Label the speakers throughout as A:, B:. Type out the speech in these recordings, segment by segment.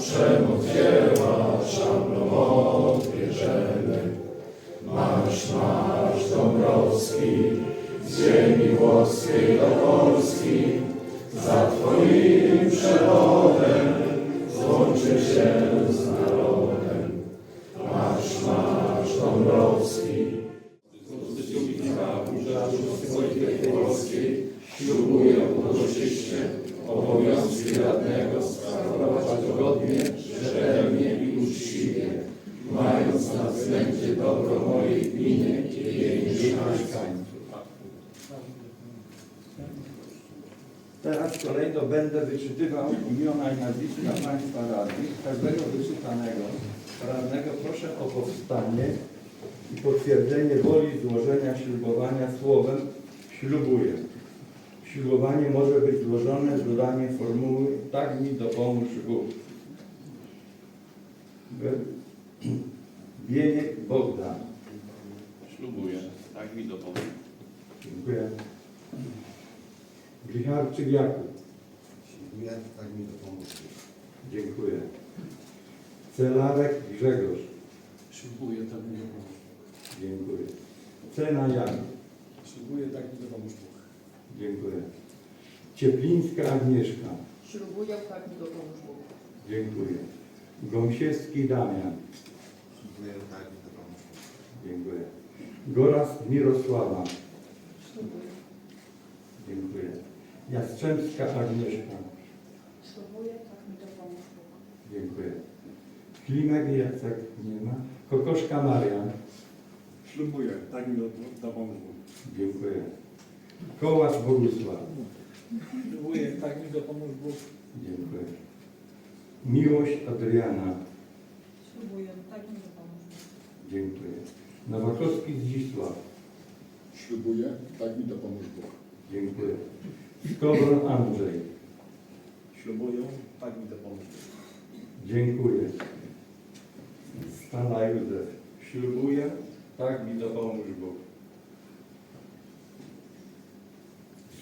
A: czemu dziełasz, Anno odbierzemy. Marsz, marsz Dąbrowski, z ziemi włoskiej do Polski, za Twoim przewodem złączy się z narodem. Marsz, marsz Dąbrowski. Urzędu obowiązki radnego sprawować godnie, rzetelnie i uczciwie, mając na względzie dobro mojej gminy i jej mieszkańców.
B: Teraz kolejno będę wyczytywał imiona i nazwiska Państwa radnych. Każdego wyczytanego radnego proszę o powstanie i potwierdzenie woli złożenia ślubowania słowem ślubuję. Ślubowanie może być złożone z dodaniem formuły tak mi dopomóż Bóg. Bieniek Bogdan.
C: Ślubuję, tak mi dopomóż.
B: Dziękuję. Glicharczyk Jakub.
D: Ślubuję, tak mi dopomóż.
B: Dziękuję. Celarek Grzegorz.
E: Ślubuję, tak mi dopomóż.
B: Dziękuję. Cena Jan.
E: Ślubuję, tak mi dopomóż.
B: Dziękuję. Cieplińska Agnieszka.
F: Ślubuję, tak mi dopomóż Bóg.
B: Dziękuję. Gąsiewski Damian.
D: Ślubuję, tak mi dopomóż.
B: Dziękuję. Goras Mirosława.
F: Ślubuję.
B: Dziękuję. Jastrzębska Agnieszka.
F: Ślubuję, tak mi dopomóż Bóg.
B: Dziękuję. Klimek Jacek nie ma. Kokoszka Marian.
E: Ślubuję, tak mi Bóg.
B: Dziękuję. Kołacz Bogusław.
E: Ślubuję, tak mi dopomóż Bóg.
B: Dziękuję. Miłość Adriana.
F: Ślubuję, tak mi dopomóż Bóg.
B: Dziękuję. Nowakowski Zdzisław.
E: Ślubuję, tak mi dopomóż Bóg.
B: Dziękuję. Skowron Andrzej.
E: Ślubuję, tak mi dopomóż Bóg.
B: Dziękuję. Stana Józef. Ślubuję, tak mi dopomóż Bóg.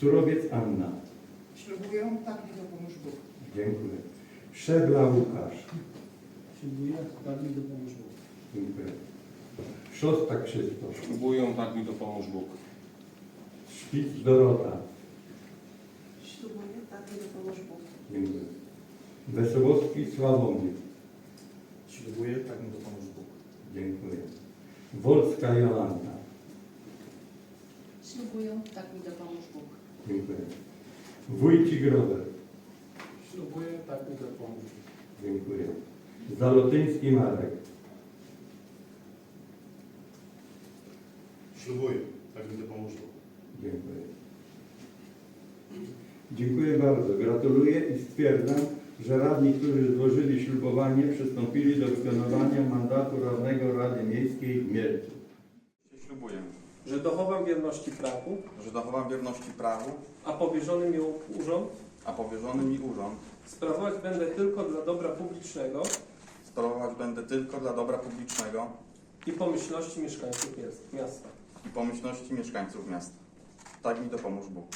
B: Surowiec Anna.
F: Ślubuję, tak mi dopomóż Bóg.
B: Dziękuję. Szebla Łukasz.
E: Ślubuję, tak mi dopomóż Bóg.
B: Dziękuję. Szostak Krzysztof.
C: Ślubuję, tak mi dopomóż Bóg.
B: Szpic Dorota.
F: Ślubuję, tak mi dopomóż Bóg.
B: Dziękuję. Wesołowski Sławomir.
E: Ślubuję, tak mi dopomóż Bóg.
B: Dziękuję. Wolska Jolanta.
F: Ślubuję, tak mi dopomóż Bóg.
B: Dziękuję. Wójcik Robert.
E: Ślubuję, tak mi dopomóż Bóg.
B: Dziękuję. Zalotyński Marek.
E: Ślubuję, tak mi Bóg.
B: Dziękuję. Dziękuję bardzo. Gratuluję i stwierdzam, że radni, którzy złożyli ślubowanie, przystąpili do wykonywania mandatu radnego Rady Miejskiej w Mielcu.
G: Że dochowam wierności prawu,
H: że dochowam wierności prawu,
G: a powierzony mi urząd
H: a powierzony mi urząd
G: sprawować będę tylko dla dobra publicznego
H: sprawować będę tylko dla dobra publicznego
G: i pomyślności mieszkańców miast- miasta.
H: i pomyślności mieszkańców miasta. Tak mi dopomóż Bóg.